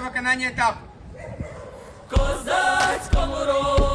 виконання етапу. Козацькому роду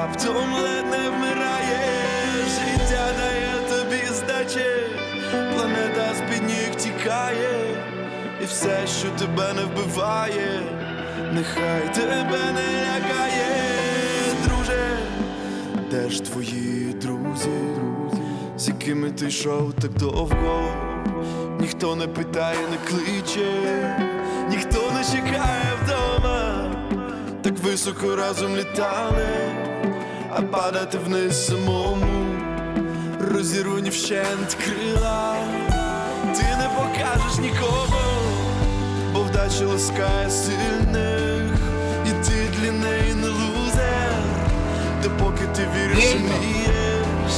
раптом ледь не вмираєш. Життя дає тобі здачі, планета з-під ніг тікає, і все, що тебе не вбиває, нехай тебе не лякає, друже. Де ж твої друзі, з якими ти йшов так довго? Ніхто не питає, не кличе, ніхто не чекає вдома, так високо разом літали, а падати вниз самому, розірвані вщент крила, ти не покажеш нікому, бо вдача ласкає сильних, і ти для неї не лузер. Допоки ти віриш і мрієш,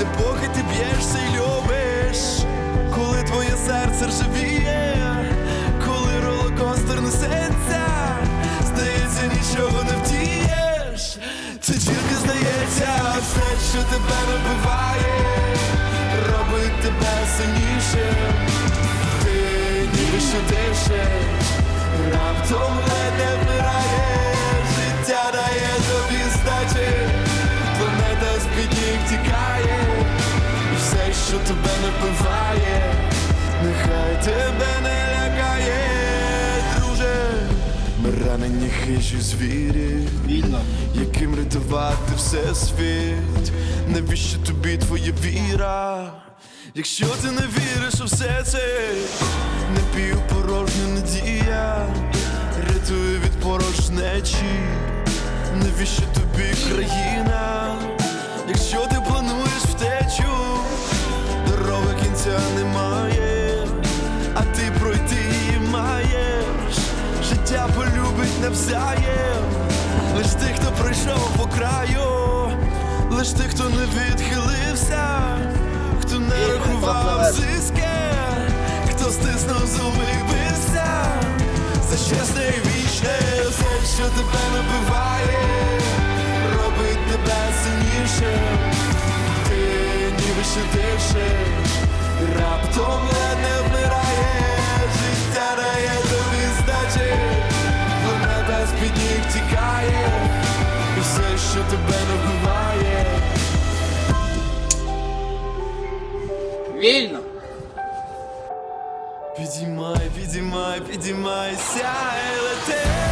допоки ти б'єшся і любиш, коли твоє серце ржавіє, коли ролокостер несеться, це тільки здається, все, що тебе не вбиває, робить тебе сильнішим, ти ніби що раптом не вмираєш, життя дає тобі здачі, планета з-під ніг тікає, все, що тебе не вбиває, нехай тебе Ми ранені хижі звірі, Вільно. яким рятувати все світ. Навіщо тобі твоя віра? Якщо ти не віриш у все це, напівпорожня надія, рятує від порожнечі. Навіщо тобі країна? Полюбить навзаєм, лиш тих, хто пройшов по краю, лиш тих, хто не відхилився, хто не рахував зиски, хто стиснув зуби і бився, за чесне і вічне, все, що тебе набиває, робить тебе сильніше, ти ніби ще дишиш, раптом не вмираєш, життя дає планета з-під ніг тікає, і все, що тебе не вбиває. Вільно! Підіймай, підіймай. підіймай, підіймайся і лети.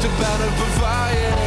Все, що тебе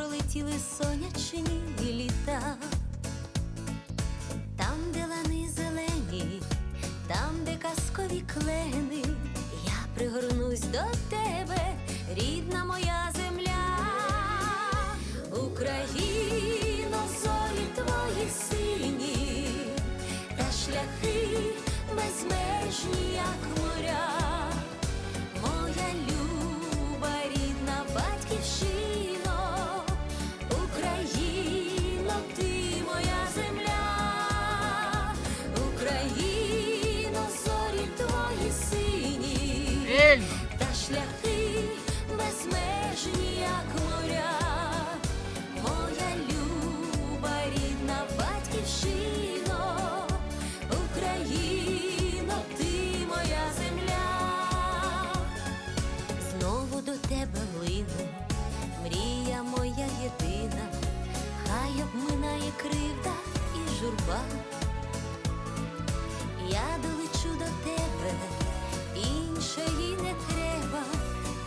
пролетіли сонячні літа, там, де лани зелені, там, де казкові клени, я пригорнусь до тебе, рідна моя земля, Україно, зорі твої сині, та шляхи безмежні, як моря. шляхи безмежні, як моря, моя люба рідна батьківщина, Україна, ти моя земля, знову до тебе глину, мрія моя єдина, хай обминає кривда і журба. Я долечу до тебе, іншої не треба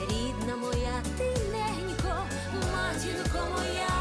рідна моя ти легенько, матінко моя.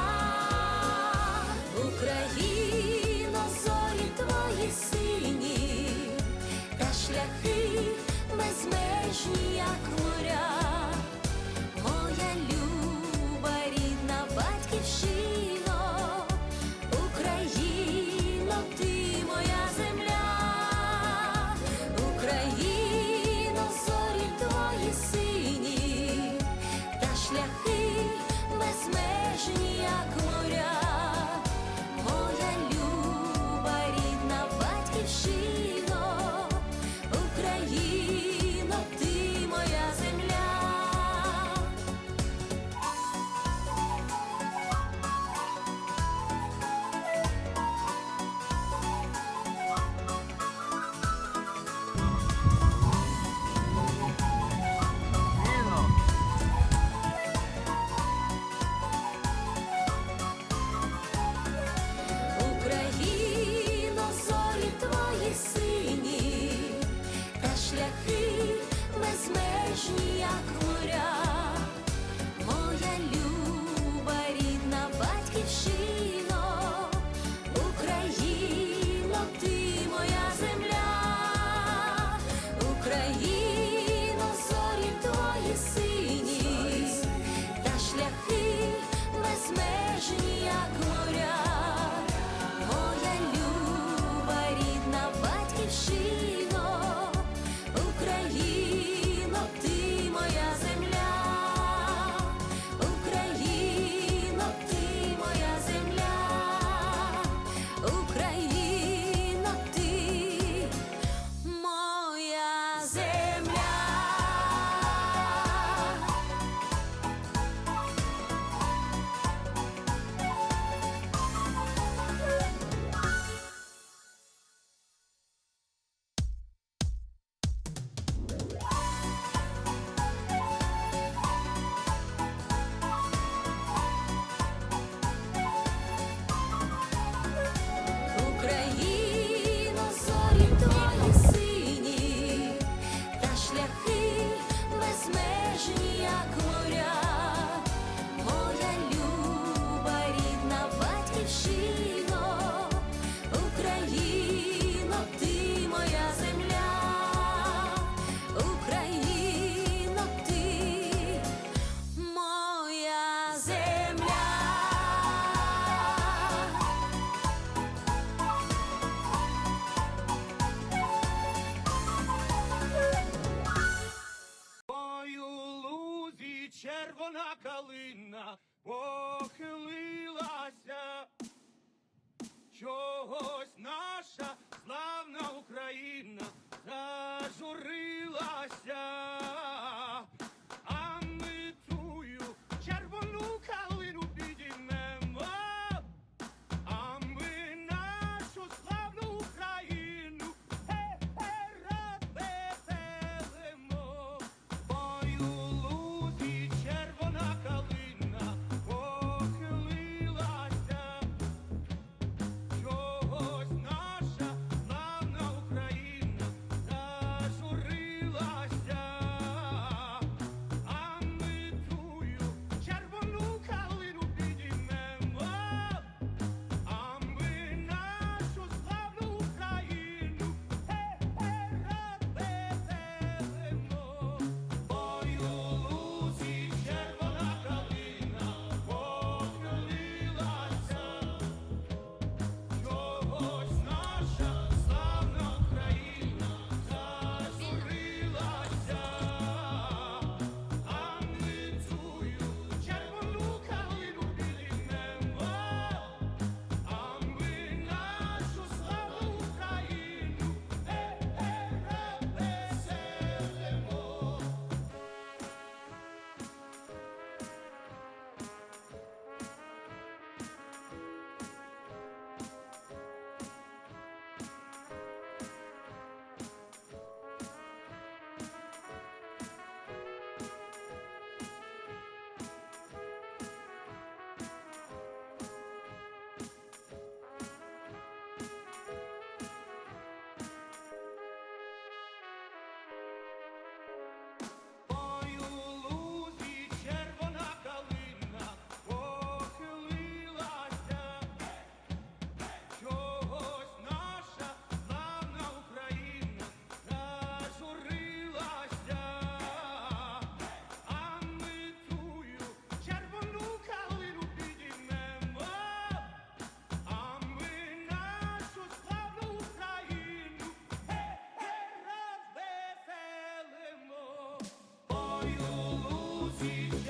Ой, у лузі.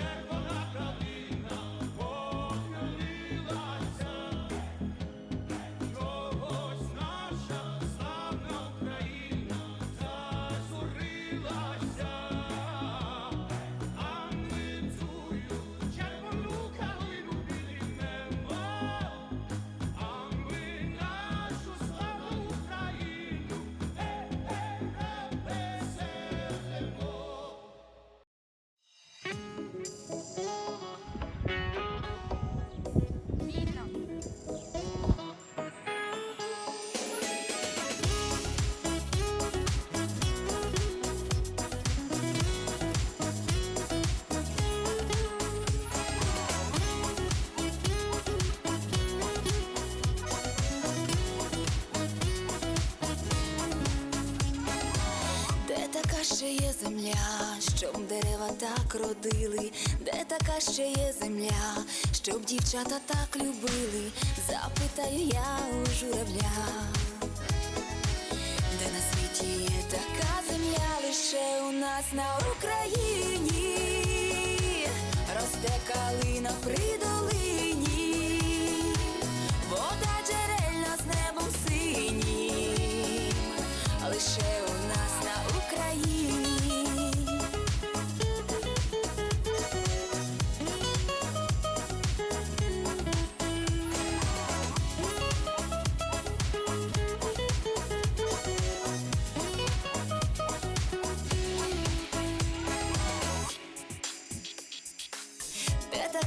Так родили, де така ще є земля, щоб дівчата так любили, запитаю я у журавля, де на світі є така земля, лише у нас на Україні, росте калина при долині, вода джерельна з небом синім, лише у нас на Україні.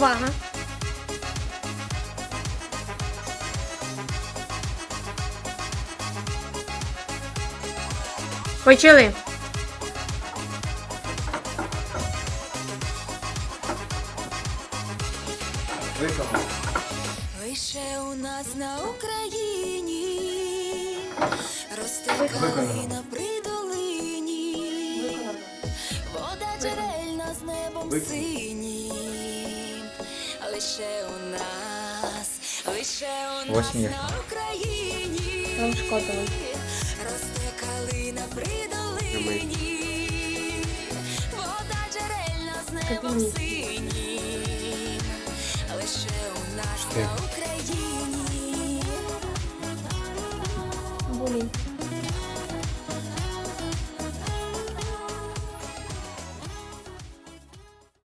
Увага! Почали. Лише у нас на Україні росте калина при долині, вода джерельна з небом синім. Лише у нас, лише у нас на Україні шкодили. росте калина при долині, вода джерельна з небом синім. Лише у нас на Україні. Блін.